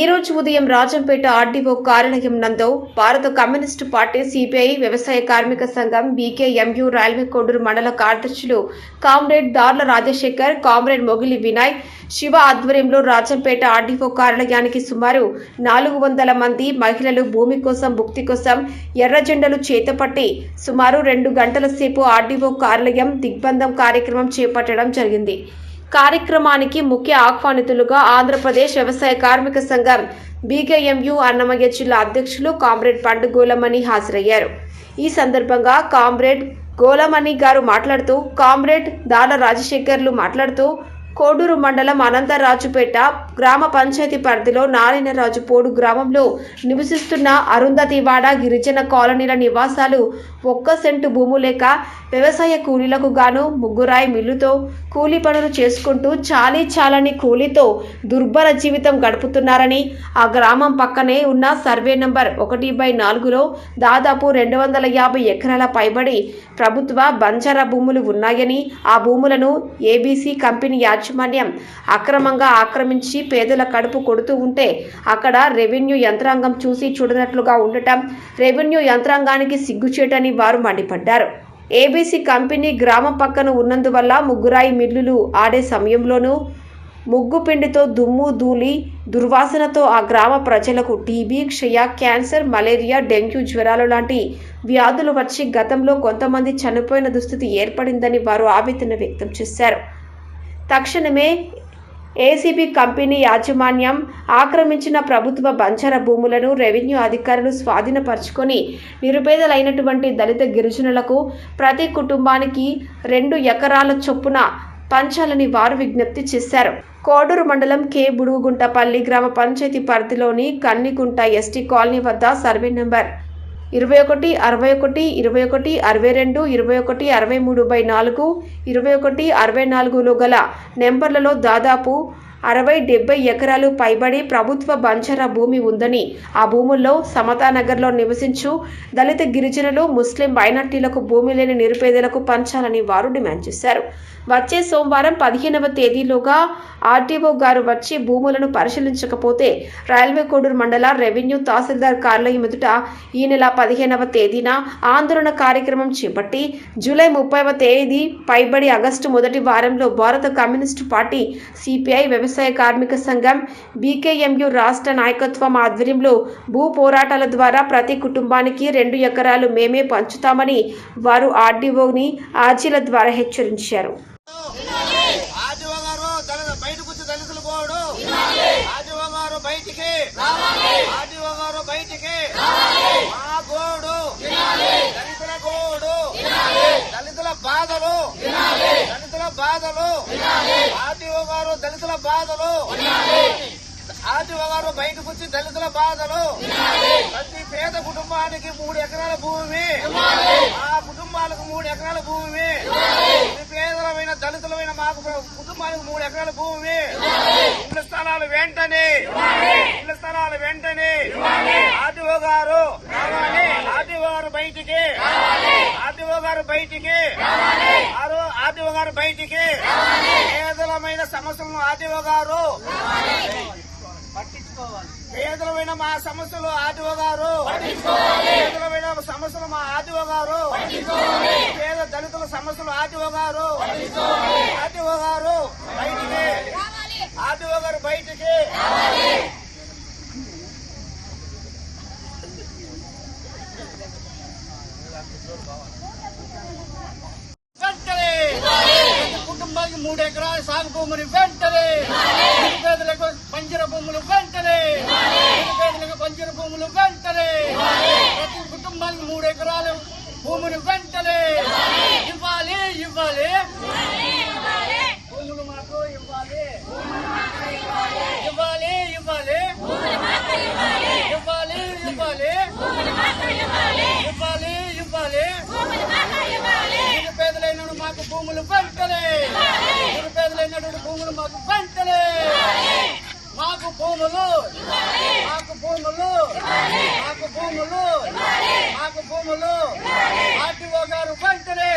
ఈ రోజు ఉదయం రాజంపేట ఆర్డీఓ కార్యాలయం నందు భారత కమ్యూనిస్టు పార్టీ సిపిఐ వ్యవసాయ కార్మిక సంఘం బీకేఎంయు రైల్వే కోడూరు మండల కార్యదర్శులు కామ్రేడ్ దార్ల రాజశేఖర్ కామ్రేడ్ మొగిలి వినాయ్ శివ ఆధ్వర్యంలో రాజంపేట ఆర్డీఓ కార్యాలయానికి సుమారు నాలుగు వందల మంది మహిళలు భూమి కోసం భుక్తి కోసం ఎర్ర జెండలు చేతపట్టి సుమారు రెండు గంటల సేపు ఆర్డీఓ కార్యాలయం దిగ్బంధం కార్యక్రమం చేపట్టడం జరిగింది. కార్యక్రమానికి ముఖ్య ఆహ్వానితులుగా ఆంధ్రప్రదేశ్ వ్యవసాయ కార్మిక సంఘం బీకేఎంయు అన్నమయ్య జిల్లా అధ్యక్షులు కామ్రేడ్ పండు గోలమణి హాజరయ్యారు. ఈ సందర్భంగా కామ్రేడ్ గోలమణి గారు మాట్లాడుతూ కామ్రేడ్ దాల రాజశేఖర్లు మాట్లాడుతూ కోడూరు మండలం అనంతరాజుపేట గ్రామ పంచాయతీ పరిధిలో నారాయణరాజుపోడు గ్రామంలో నివసిస్తున్న అరుంధతివాడ గిరిజన కాలనీల నివాసాలు ఒక్క సెంటు భూము లేక వ్యవసాయ కూలీలకు గాను ముగ్గురాయి మిల్లుతో కూలీ పనులు చేసుకుంటూ చాలీ చాలని కూలీతో దుర్భర జీవితం గడుపుతున్నారని ఆ గ్రామం పక్కనే ఉన్న సర్వే నంబర్ ఒకటి బై నాలుగులో దాదాపు రెండు వందల యాభై ఎకరాల పైబడి ప్రభుత్వ బంజారా భూములు ఉన్నాయని ఆ భూములను ఏబీసీ కంపెనీ యాజమాన్యం అక్రమంగా ఆక్రమించి పేదల కడుపు కొడుతూ ఉంటే అక్కడ రెవెన్యూ యంత్రాంగం చూసి చూడనట్లుగా ఉండటం రెవెన్యూ యంత్రాంగానికి సిగ్గుచేటని వారు మండిపడ్డారు. ఏబీసీ కంపెనీ గ్రామం పక్కన ఉన్నందువల్ల ముగ్గురాయి మిల్లులు ఆడే సమయంలోనూ ముగ్గు పిండితో దుమ్ము ధూళి దుర్వాసనతో ఆ గ్రామ ప్రజలకు టీబీ క్షయ క్యాన్సర్ మలేరియా డెంగ్యూ జ్వరాలు లాంటి వ్యాధులు వచ్చి గతంలో కొంతమంది చనిపోయిన దుస్థితి ఏర్పడిందని వారు ఆవేదన వ్యక్తం చేశారు. తక్షణమే ఏసీబీ కంపెనీ యాజమాన్యం ఆక్రమించిన ప్రభుత్వ బంజర భూములను రెవెన్యూ అధికారులు స్వాధీనపరుచుకొని నిరుపేదలైనటువంటి దళిత గిరిజనులకు ప్రతి కుటుంబానికి రెండు ఎకరాల చొప్పున పంచాలని వారు విజ్ఞప్తి చేశారు. కోడూరు మండలం కే బుడుగుంటపల్లి గ్రామ పంచాయతీ పరిధిలోని కన్నిగుంట ఎస్టీ కాలనీ వద్ద సర్వే నెంబర్ ఇరవై ఒకటి అరవై ఒకటి ఇరవై ఒకటి అరవై రెండు ఇరవై ఒకటి అరవై మూడు బై నాలుగు ఇరవై ఒకటి అరవై నాలుగులో గల నెంబర్లలో దాదాపు అరవై డెబ్బై ఎకరాలు పైబడి ప్రభుత్వ బంజారా భూమి ఉందని ఆ భూముల్లో సమతానగర్లో నివసించు దళిత గిరిజనులు ముస్లిం మైనార్టీలకు భూమి లేని నిరుపేదలకు పంచాలని వారు డిమాండ్ చేశారు. వచ్చే సోమవారం పదిహేనవ తేదీలోగా ఆర్టీఓ గారు వచ్చి భూములను పరిశీలించకపోతే రైల్వే కోడూరు మండల రెవెన్యూ తహసీల్దార్ కార్యాలయం ఎదుట ఈ నెల పదిహేనవ తేదీన ఆందోళన కార్యక్రమం చేపట్టి జూలై ముప్పైవ తేదీ పైబడి ఆగస్టు మొదటి వారంలో భారత కమ్యూనిస్టు పార్టీ సిపిఐ వ్యవసాయ కార్మిక సంఘం బీకేఎంయు రాష్ట్ర నాయకత్వం ఆధ్వర్యంలో భూ పోరాటాల ద్వారా ప్రతి కుటుంబానికి రెండు ఎకరాలు మేమే పంచుతామని వారు ఆర్డీఓని ఆర్జీల ద్వారా హెచ్చరించారు ఆదివ గారు దళిత బయటకు పోడు. ఆదివ గారు బయటికి. ఆదివ గారు బయటికి. మా గోడు దళితుల గోడు. దళితుల బాధలు. దళితుల బాధలు. ఆదివ గారు దళితుల బాధలు. ఆదివ గారు బయటకు వచ్చి దళితుల బాధలు. ప్రతి పేద కుటుంబానికి మూడు ఎకరాల భూమి. ఆ కుటుంబాలకు మూడు ఎకరాల భూమి. నిరుపేదలమైన దళితులమైన మాకు కుటుంబానికి మూడు ఎకరాల భూమి. ఇళ్ళ స్థలాలు వెంటనే. ఇళ్ళ స్థలాలు వెంటనే. ఆర్టీఓ గారు ఆర్టీఓ గారు బయటికి. ఆర్టీఓ గారు బయటికి. ఆర్టీఓ గారు బయటికి. పేదలమైన సమస్యలను ఆర్టీఓ గారు పేదలమైన మా సమస్యలు ఆర్టీఓ గారు. పేదలమైన సమస్యలు మా ఆర్టీఓ గారు. పేద దళితుల సమస్యలు ఆర్టీఓ గారు. ఆర్టీఓ గారు బయటికి. ఆర్టీఓ గారు బయటికి. కుటుంబానికి మూడు ఎకరాల సాగు భూములు వెంటనే. నిరుపేదలకు పంజర భూములు వెంటనే నిరుపేదలకు పంజర భూములు వెంటనే ప్రతి కుటుంబానికి మూడు ఎకరాల భూములు వెంటనే ఇవ్వాలి ఇవ్వాలి భూములు మాకు ఇవ్వాలి ఇవ్వాలి ఇవ్వాలి ఇవ్వాలి ఇవ్వాలి ఇవ్వాలి ఇవ్వాలి నిరుపేదలైన మాకు భూములు వెంటనే నిరుపేదలైనటువంటి భూములు మాకు వెంటనే మాకు భూములు మాకు భూములు మాకు భూములు మాకు భూములు ఆర్టీఓ గారు వెంటనే